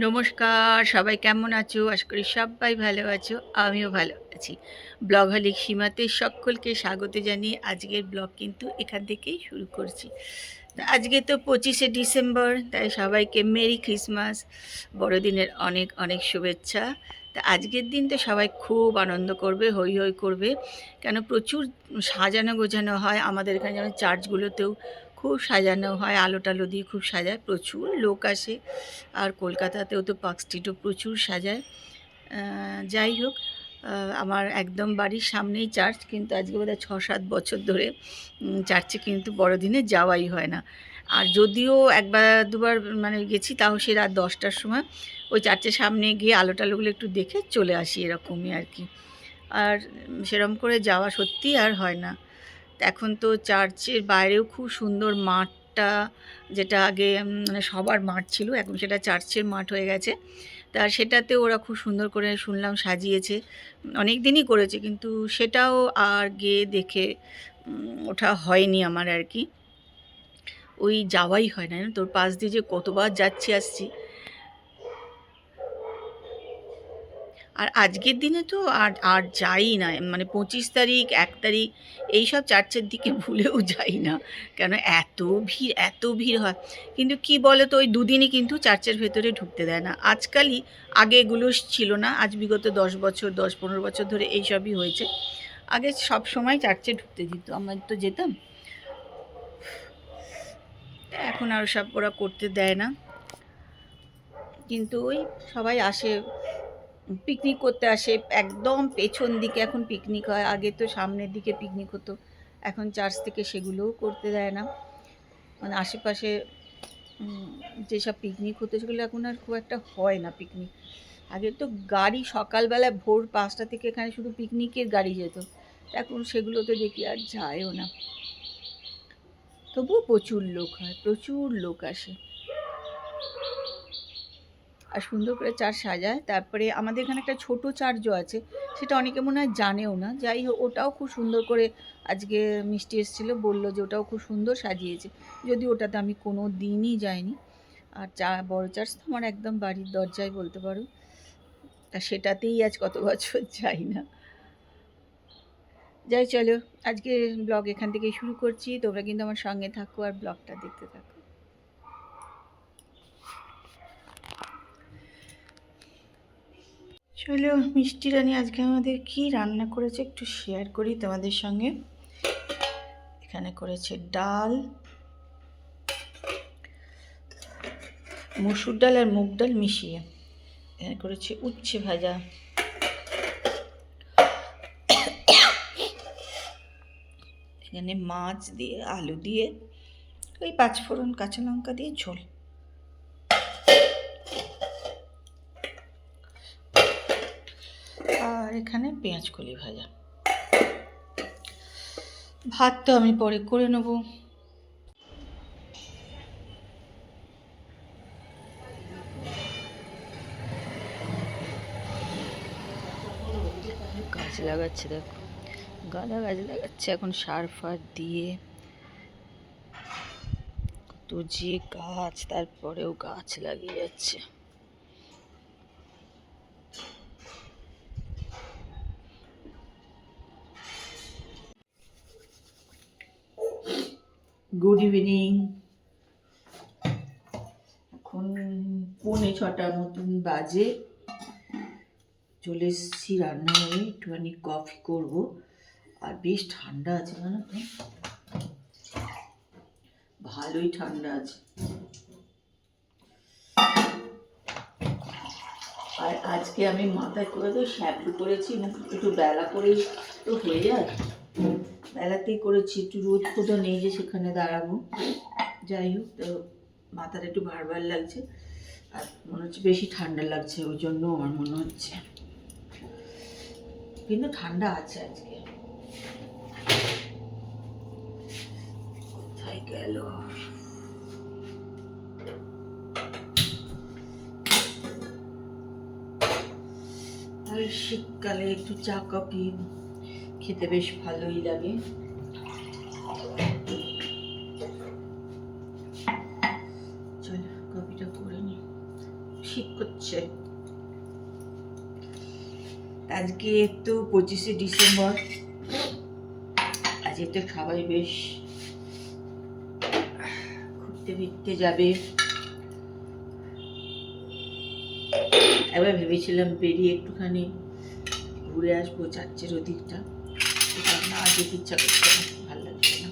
নমস্কার, সবাই কেমন আছো? আশা করি সবাই ভালো আছো, আমিও ভালো আছি। ব্লগ হলিক সীমাতে সকলকে স্বাগত জানিয়ে আজকের ব্লগ কিন্তু এখান থেকেই শুরু করছি। আজকে তো পঁচিশে ডিসেম্বর, তাই সবাইকে মেরি ক্রিসমাস, বড়দিনের অনেক অনেক শুভেচ্ছা। তা আজকের দিন তো সবাই খুব আনন্দ করবে হই হই করবে। কেন প্রচুর সাজানো গোছানো হয়, আমাদের এখানে যেমন চার্চগুলোতেও খুব সাজানো হয় আলো টালো দিয়ে খুব সাজায়, প্রচুর লোক আসে। আর কলকাতাতেও তো পার্ক স্ট্রিটও প্রচুর সাজায়। যাই হোক আমার একদম বাড়ির সামনেই চার্চ, কিন্তু আজকে বোধহয় ছ সাত বছর ধরে চার্চে কিন্তু বড়দিনে যাওয়াই হয় না। আর যদিও একবার দুবার মানে গেছি, তাও সে রাত দশটার সময়, ওই চার্চের সামনে গিয়ে আলো টালোগুলো একটু দেখে চলে আসি, এরকমই আর কি। আর সেরম করে যাওয়া সত্যিই আর হয় না। এখন তো চার্চের বাইরেও খুব সুন্দর মাঠটা, যেটা আগে মানে সবার মাঠ ছিল, এখন সেটা চার্চের মাঠ হয়ে গেছে। তা সেটাতে ওরা খুব সুন্দর করে শুনলাম সাজিয়েছে, অনেক দিনই করেছে, কিন্তু সেটাও আর গিয়ে দেখে ওঠা হয়নি আমার আর কি। ওই যাওয়াই হয় না তোর পাশ দিয়ে যে কতবার যাচ্ছি আসছি আর আজকের দিনে তো আর আর যাই না মানে পঁচিশ তারিখ এক তারিখ এইসব চার্চের দিকে ভুলেও যাই না। কেন এত ভিড় এত ভিড় হয়। কিন্তু কি বলে তো ওই দুদিনই কিন্তু চার্চের ভেতরে ঢুকতে দেয় না। আজকালই আগে এগুলো ছিল না আজ বিগত দশ বছর দশ পনেরো বছর ধরে এইসবই হয়েছে। আগে সব সময় চার্চে ঢুকতে দিত। আমরা তো যেতাম। এখন আর সব ওরা করতে দেয় না। কিন্তু ওই সবাই আসে পিকনিক করতে আসে, একদম পেছন দিকে এখন পিকনিক হয়, আগে তো সামনের দিকে পিকনিক হতো, এখন চার্চ থেকে সেগুলোও করতে দেয় না। মানে আশেপাশে যেসব পিকনিক হতো সেগুলো এখন আর খুব একটা হয় না পিকনিক আগে তো গাড়ি সকালবেলায় ভোর পাঁচটা থেকে এখানে শুধু পিকনিকের গাড়ি যেত এখন সেগুলো তো দেখি আর যায়ও না। তবুও প্রচুর লোক হয়, প্রচুর লোক আসে। আর সুন্দর করে চার্চ সাজায়। তারপরে আমাদের এখানে একটা ছোট চার্জও আছে, সেটা অনেকে মনে হয় জানেও না। যাই হোক, ওটাও খুব সুন্দর করে আজকে মিষ্টি এসেছিল, বলল যে ওটাও খুব সুন্দর সাজিয়েছে। যদি ওটাতে আমি কোনো দিনই যাইনি। আর চা, বড় চার্চ তো আমার একদম বাড়ির দরজায় বলতে পারো। তা সেটাতেই আজ কত বছর যাই না। যাই চলো আজকে ব্লগ এখান থেকেই শুরু করছি। তোমরা কিন্তু আমার সঙ্গে থাকো আর ব্লগটা দেখতে থাকো। চলো, মিষ্টি রানী আজকে আমাদের কি রান্না করেছে একটু শেয়ার করি তোমাদের সঙ্গে। এখানে করেছে ডাল, মসুর ডাল আর মুগ ডাল মিশিয়ে। এখানে করেছে উচ্ছে ভাজা। এখানে মাছ দিয়ে, আলু দিয়ে, ওই পাঁচফোড়ন কাঁচা লঙ্কা দিয়ে ঝোল। আর এখানে পেঁয়াজ কলি ভাজা। ভাত তো আমি পরে করে নেব। গাছ লাগাচ্ছে দেখো। গাঁদা গাছ লাগাচ্ছে এখন সার ফার দিয়ে। কত যে গাছ, তারপরেও গাছ লাগিয়ে যাচ্ছে। গুড ইভিনিং এখন পৌনে ছটার মতন বাজে। চলে এসেছি রান্নাঘরে, একটুখানি কফি করব। আর বেশ ঠান্ডা আছে, জানো তো? ভালোই ঠান্ডা আছে। আর আজকে আমি মাথায় করে তো শ্যাম্পু করেছি একটু বেলা করেই তো হয়ে যায়। বেলাতেই করেছি, একটু রোদ কোথাও নেই যে সেখানে দাঁড়াবো। যাই হোক, তো মাথাটা একটু ভার ভার লাগছে, আর মনে হচ্ছে বেশি ঠান্ডা লাগছে, ওই জন্য আমার মনে হচ্ছে। কিন্তু ঠান্ডা আছে আজকে। কোথায় গেল? শীতকালে একটু চা কফি। খেতে বেশ ভালোই লাগে। চল, কফিটা করে নি। শীত করছে। আজকে তো পঁচিশে ডিসেম্বর। আজকে তো সবাই বেশ ঘুরতে ফিরতে যাবে। এবার ভেবেছিলাম বেরিয়ে একটুখানি ঘুরে আসব চার্চের ওদিকটা। যেতে ইচ্ছা করছে না, ভালো লাগছে না।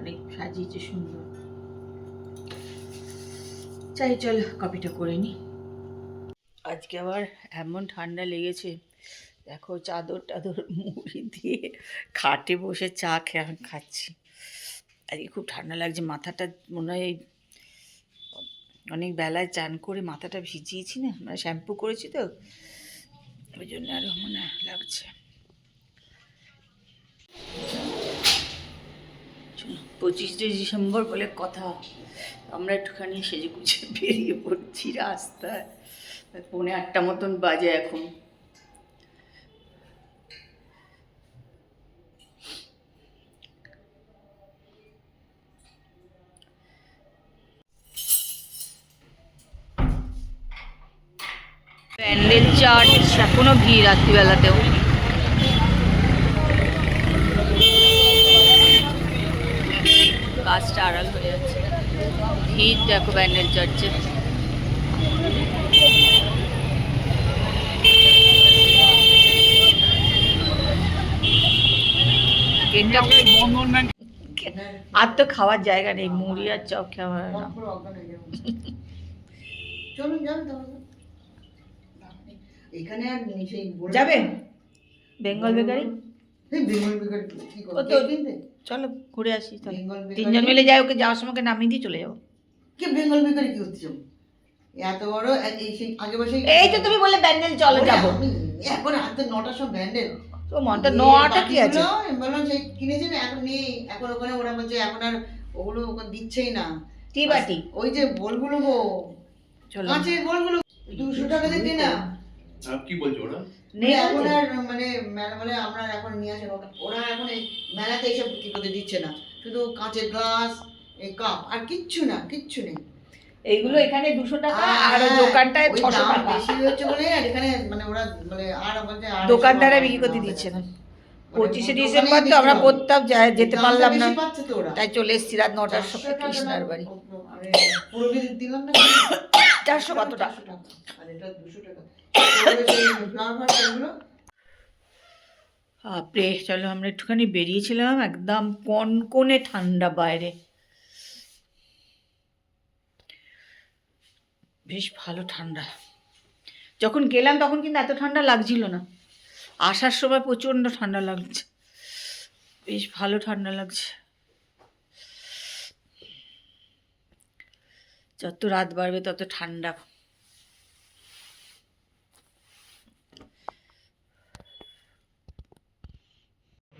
অনেক সাজিয়েছে সুন্দর। চাই চল কপিটা করে নি। আজকে আবার এমন ঠান্ডা লেগেছে, দেখো চাদর টাদর মুড়ি দিয়ে খাটে বসে চা খেয়ে খাচ্ছি। আজকে খুব ঠান্ডা লাগছে, মাথাটা মনে হয় অনেক বেলায় চান করে মাথাটা ভিজিয়েছি না মানে শ্যাম্পু করেছি তো, ওই জন্য আরও মনে লাগছে। পঁচিশে ডিসেম্বর বলে কথা। আমরা একটুখানি সেজে গুছে বেরিয়ে পড়ছি রাস্তায়। পৌনে আটটা মতন বাজে এখন। প্যান্ডেল চাট এখনও ভিড় রাত্রিবেলাতেও। গাছটা আড়াল হয়ে যাচ্ছে। ভিড় দেখো প্যান্ডেল চার্চে আর তো খাওয়ার জায়গা নেই মুড়ি আর চপ খাওয়া হয় না। চলুন যান তাহলে। এখানে আর যাবেন বেঙ্গল বেকারি? বেঙ্গল বেকারি ও তো-? চলো ঘুরে আসি তাহলে। তিনজন মিলে যাই ওকে যাওয়ার সময় নামিয়ে দিয়ে চলে যাব। কে বেঙ্গল বেকারি কি হচ্ছে? এত বড় এই সেই আগে বসে এই তো তুমি বললে ব্যান্ডেল চলো যাব। এখন হাতে নটার সব ব্যান্ডেল। তো মনটা নটা কি আছে? বললাম সেই কিনেছেন এখন নেই এখন ওখানে ওরা বলছে এখন আর ওগুলো ওখানে দিচ্ছেই না। টি বাটি ওই যে বলগুলো গো। চলো। কাঁচের বলগুলো দুশো টাকা দিয়ে না কি বলছো ওরা? এখন আর মানে মেলা মানে আমরা এখন নিয়ে আসে ওরা এখন এই মেলাতে এইসব বিক্রি করতে দিচ্ছে না। শুধু কাঁচের গ্লাস এই কাপ আর কিচ্ছু না কিচ্ছু নেই। এইগুলো এখানে দুশো টাকা আর হ্যাঁ, দোকানটায় ছশো টাকা। বেশি হচ্ছে বলে আর এখানে মানে ওরা বলে আর বলছে দোকানদারা বিক্রি করতে দিচ্ছে না। মানে পঁচিশে ডিসেম্বর তো আমরা। পড়তাম যেতে পারলাম না। বেশি পাচ্ছে তো ওরা। তাই চলে এসেছি রাত নটার সময় কৃষ্ণার বাড়ি। বিল চারশো কত টাকা। বাপরে, চলো আমরা একটুখানি বেরিয়েছিলাম একদম কনকনে ঠান্ডা বাইরে। বেশ ভালো ঠান্ডা। যখন গেলাম তখন কিন্তু এত ঠান্ডা লাগছিল না। আসার সময় প্রচণ্ড ঠান্ডা লাগছে। বেশ ভালো ঠান্ডা লাগছে। যত রাত বাড়বে তত ঠান্ডা।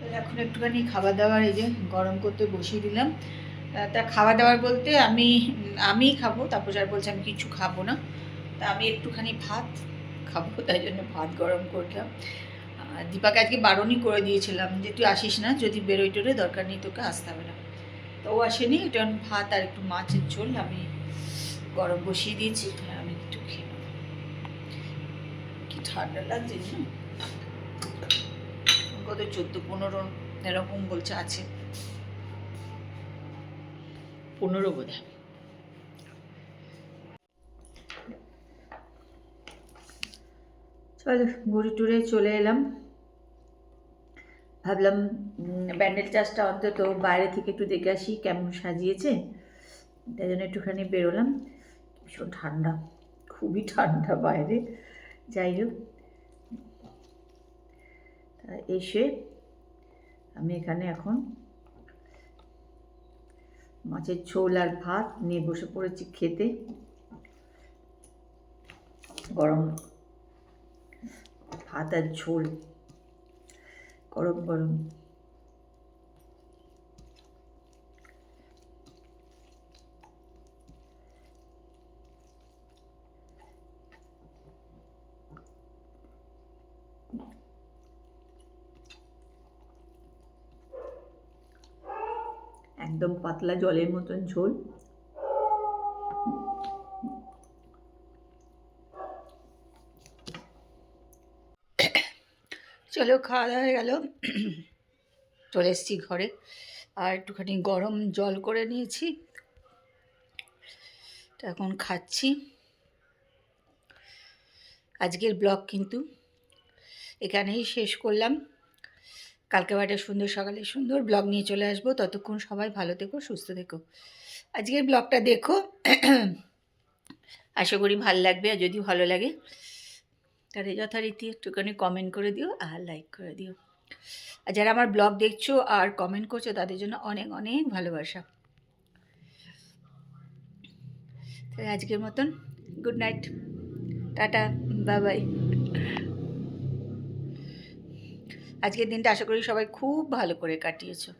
এখন একটুখানি খাবার দাবার এই যে গরম করতে বসিয়ে দিলাম। তা- খাবার দাবার বলতে আমি আমি খাব, তারপর যার বলছে আমি কিছু খাব না। তা আমি একটুখানি ভাত খাব, তাই জন্য ভাত গরম করলাম। দীপাকে আজকে বারণই করে দিয়েছিলাম যে তুই আসিস না, যদি বেরোই টোরে দরকার নেই তোকে আসতে হবে না। তো ও আসেনি, এটা ভাত আর একটু মাছের ঝোল আমি গরম বসিয়ে দিয়েছি আর আমি একটু খেয়ে কি ঠান্ডা লাগছে না কত চোদ্দ পনেরো এরকম বলছে আছে। পনেরো বোধ হয় চলো ঘুরে টুরে চলে এলাম। ভাবলাম ব্যান্ডেল চাষটা অন্তত বাইরে থেকে একটু দেখে আসি কেমন সাজিয়েছে। তাই জন্য একটুখানি বেরোলাম। ভীষণ ঠান্ডা খুবই ঠান্ডা বাইরে। যাই হোক। এসে আমি এখানে এখন মাছের ঝোল আর ভাত নিয়ে বসে পড়েছি খেতে। গরম ভাত আর ঝোল, গরম গরম। একদম পাতলা জলের মতন ঝোল। চলো, খাওয়া দাওয়া হয়ে গেল। চলে এসেছি ঘরে। আর একটুখানি গরম জল করে নিয়েছি। এখন খাচ্ছি। আজকের ব্লগ কিন্তু এখানেই শেষ করলাম। কালকে একটা সুন্দর সকালে সুন্দর ব্লগ নিয়ে চলে আসব। ততক্ষণ সবাই ভালো থেকো, সুস্থ থেকো। আজকের ব্লগটা দেখো। আশা করি ভালো লাগবে, আর যদি ভালো লাগে তাহলে যথারীতি একটুখানি কমেন্ট করে দিও আর লাইক করে দিও। আর যারা আমার ব্লগ দেখছ আর কমেন্ট করছ, তাদের জন্য অনেক অনেক ভালোবাসা। তাহলে আজকের মতন good night tata bye bye আজকের দিনটা আশা করি সবাই খুব ভালো করে কাটিয়েছো।